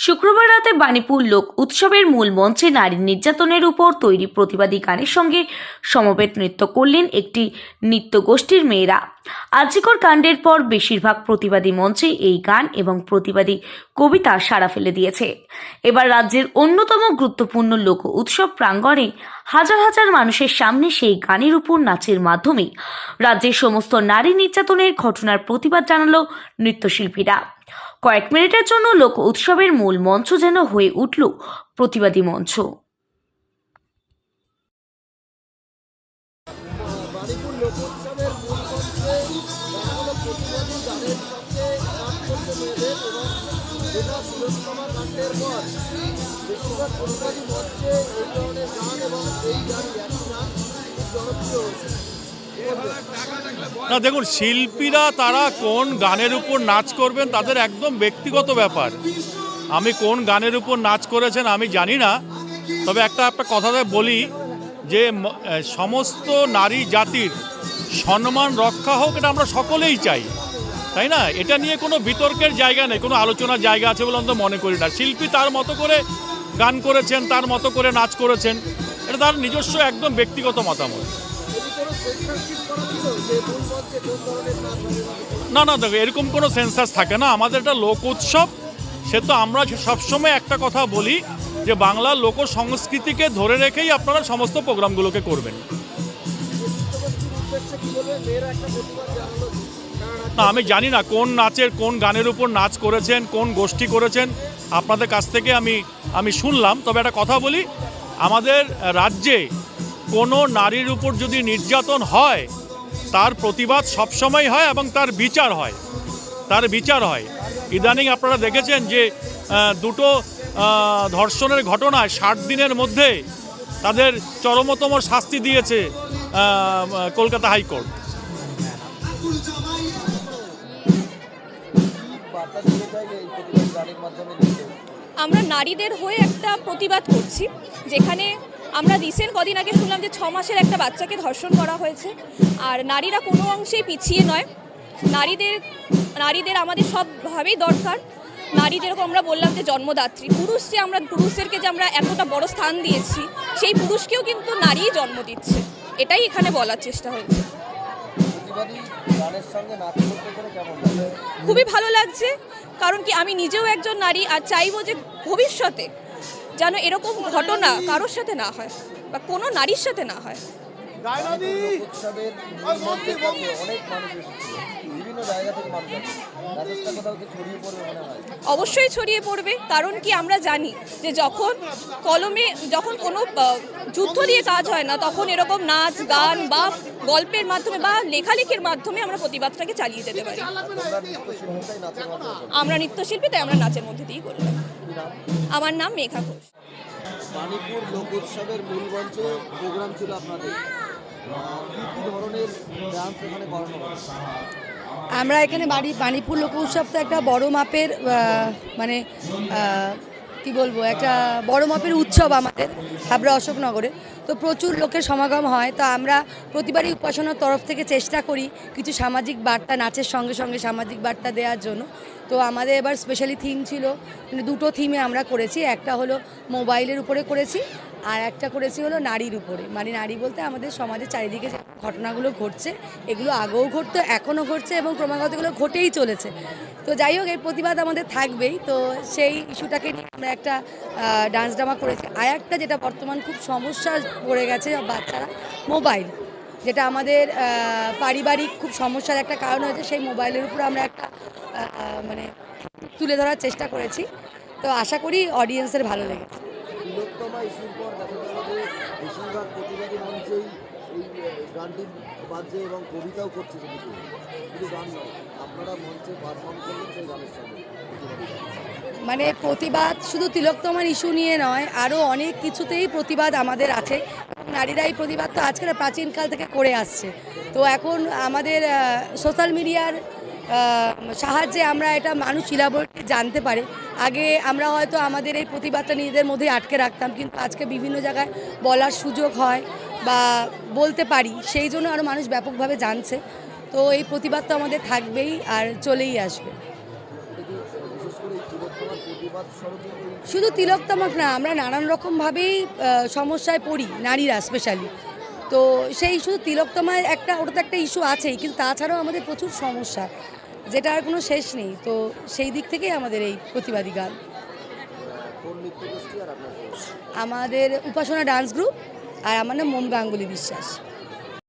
শুক্রবার রাতে বাণীপুর লোক উৎসবের মূল মঞ্চে নারী নির্যাতনের উপর তৈরি প্রতিবাদী গানের সঙ্গে সমবেত নৃত্য করলেন একটি নৃত্য গোষ্ঠীর মেয়েরা। আজিকর কাণ্ডের পর বেশিরভাগ প্রতিবাদী মঞ্চে এই গান এবং প্রতিবাদী কবিতা সাড়া ফেলে দিয়েছে। এবার রাজ্যের অন্যতম গুরুত্বপূর্ণ লোক উৎসব প্রাঙ্গণে হাজার হাজার মানুষের সামনে সেই গানের উপর নাচের মাধ্যমে রাজ্যের সমস্ত নারী নির্যাতনের ঘটনার প্রতিবাদ জানালো নৃত্যশিল্পীরা। কয়েক মিনিটের জন্য লোক উৎসবের মূল মঞ্চ যেন হয়ে উঠল প্রতিবাদী মঞ্চ জনপ্রিয় হয়েছে? না, দেখুন, শিল্পীরা তারা কোন গানের উপর নাচ করবেন তাদের একদম ব্যক্তিগত ব্যাপার। আমি কোন গানের উপর নাচ করেছেন আমি জানি না, তবে একটা একটা কথাতে বলি যে সমস্ত নারী জাতির সম্মান রক্ষা হোক, এটা আমরা সকলেই চাই, তাই না? এটা নিয়ে কোনো বিতর্কের জায়গা নেই, কোনো আলোচনার জায়গা আছে বলে আমি মনে করি না। শিল্পী তার মতো করে গান করেছেন, তার মতো করে নাচ করেছেন, এটা তার নিজস্ব একদম ব্যক্তিগত মতামত। না না, দেখো, এরকম কোনো সেন্সাস থাকে না। আমাদের একটা লোক উৎসব, সে তো আমরা সবসময় একটা কথা বলি যে বাংলার লোক সংস্কৃতিকে ধরে রেখেই আপনারা সমস্ত প্রোগ্রামগুলোকে করবেন। না, আমি জানি না কোন নাচের কোন গানের উপর নাচ করেছেন, কোন গোষ্ঠী করেছেন। আপনাদের কাছ থেকে আমি আমি শুনলাম, তবে একটা কথা বলি, আমাদের রাজ্যে কোনো নারীর উপর যদি নির্যাতন হয়, তার প্রতিবাদ সবসময় হয় এবং তার বিচার হয়। তার বিচার হয়। ইদানিং আপনারা দেখেছেন যে দুটো ধর্ষণের ঘটনায় ষাট দিনের মধ্যে তাদের চরমতম শাস্তি দিয়েছে কলকাতা হাইকোর্ট। আমরা নারীদের হয়ে একটা প্রতিবাদ করছি, যেখানে আমরা রিসেন্ট কদিন আগে শুনলাম যে ছ মাসের একটা বাচ্চাকে ধর্ষণ করা হয়েছে। আর নারীরা কোনো অংশেই পিছিয়ে নয়। নারীদের নারীদের আমাদের সবভাবেই দরকার। নারী যেরকম আমরা বললাম যে জন্মদাত্রী পুরুষ যে আমরা পুরুষদেরকে যে আমরা এতটা বড় স্থান দিয়েছি সেই পুরুষকেও কিন্তু নারীই জন্ম দিচ্ছে। এটাই এখানে বলার চেষ্টা হয়েছে। খুবই ভালো লাগছে কারণ কি আমি নিজেও একজন নারী আর চাইব যে ভবিষ্যতে যেন এরকম ঘটনা কারোর সাথে না হয় বা কোনো নারীর সাথে না হয়। অনেক মানুষ জায়গা থেকে মানুষ মেসেজটা কোথাও কি ছড়িয়ে পড়বে মনে হয়। অবশ্যই ছড়িয়ে পড়বে কারণ কি আমরা জানি যে যখন কলমে যখন কোনো যুদ্ধ দিয়ে কাজ হয় না তখন এরকম নাচ গান বা গল্পের মাধ্যমে বা লেখালেখির মাধ্যমে আমরা প্রতিবাদটাকে চালিয়ে যেতে পারি। আমরা নৃত্যশিল্পী তাই আমরা নাচের মধ্যে দিয়েই করলাম আমার নাম মেঘা ঘোষ। মানিপুর লোক উৎসবের মূল মঞ্চে প্রোগ্রাম ছিল আপনাদের। কি ধরনের ডান্স এখানে করানো আমরা এখানে বাড়ি বাণীপুর লোক উৎসব তো একটা বড় মাপের মানে কি বলব, একটা বড় মাপের উৎসব আমাদের হাবড়া অশোকনগরে। তো প্রচুর লোকের সমাগম হয়। তো আমরা প্রতিবারই উপাসনার তরফ থেকে চেষ্টা করি কিছু সামাজিক বার্তা, নাচের সঙ্গে সঙ্গে সামাজিক বার্তা দেওয়ার জন্য। তো আমাদের এবার স্পেশালি থিম ছিল মানে দুটো থিমে আমরা করেছি। একটা হলো মোবাইলের উপরে করেছি আর একটা করেছি হলো নারীর উপরে। মানে নারী বলতে আমাদের সমাজের চারিদিকে যে ঘটনাগুলো ঘটছে, এগুলো আগেও ঘটতো, এখনও ঘটছে এবং ক্রমাগত এগুলো ঘটেই চলেছে। তো যাই হোক, এই প্রতিবাদ আমাদের থাকবেই। তো সেই ইস্যুটাকে নিয়ে আমরা একটা ডান্স ড্রামা করেছি। আর একটা যেটা বর্তমান খুব সমস্যা পড়ে গেছে বাচ্চারা, মোবাইল। যেটা আমাদের পারিবারিক খুব সমস্যার একটা কারণ হয়েছে, সেই মোবাইলের উপর আমরা একটা মানে তুলে ধরার চেষ্টা করেছি। তো আশা করি অডিয়েন্সের ভালো লেগেছে। তিলোত্তমা ইস্যুর পর দেখা গেল যে বেশিরভাগ প্রতিবাদী মঞ্চেই এই গানটি বাজছে এবং কবিতাও করছে কিন্তু শুধু গান নয়, আপনারা মঞ্চে পারফর্ম করলেন সেই গানের সঙ্গে। মানে প্রতিবাদ শুধু তিলোত্তমার ইস্যু নিয়ে নয় আরও অনেক কিছুতেই প্রতিবাদ আমাদের আছে। নারীরা এই প্রতিবাদ তো আজকে না প্রাচীনকাল থেকে করে আসছে। তো এখন আমাদের সোশ্যাল মিডিয়ার সাহায্যে আমরা এটা মানুষ ইলাবরেটলি জানতে পারে। আগে আমরা হয়তো আমাদের এই প্রতিবাদটা নিজেদের মধ্যে আটকে রাখতাম, কিন্তু আজকে বিভিন্ন জায়গায় বলার সুযোগ হয় বা বলতে পারি, সেই জন্য আরও মানুষ ব্যাপকভাবে জানছে। তো এই প্রতিবাদ তো আমাদের থাকবেই আর চলেই আসবে। শুধু তিলক তামাক না, আমরা নানান রকমভাবেই সমস্যায় পড়ি, নারীরা স্পেশালি তো সেই শুধু তিলক তামায় একটা ওটা তো একটা ইস্যু আছেই, কিন্তু তাছাড়াও আমাদের প্রচুর সমস্যা। যেটা আর কোনো শেষ নেই। তো সেই দিক থেকেই আমাদের এই প্রতিবাদী গান। আমাদের উপাসনা ডান্স গ্রুপ আর আমার নাম মোম গাঙ্গুলি বিশ্বাস।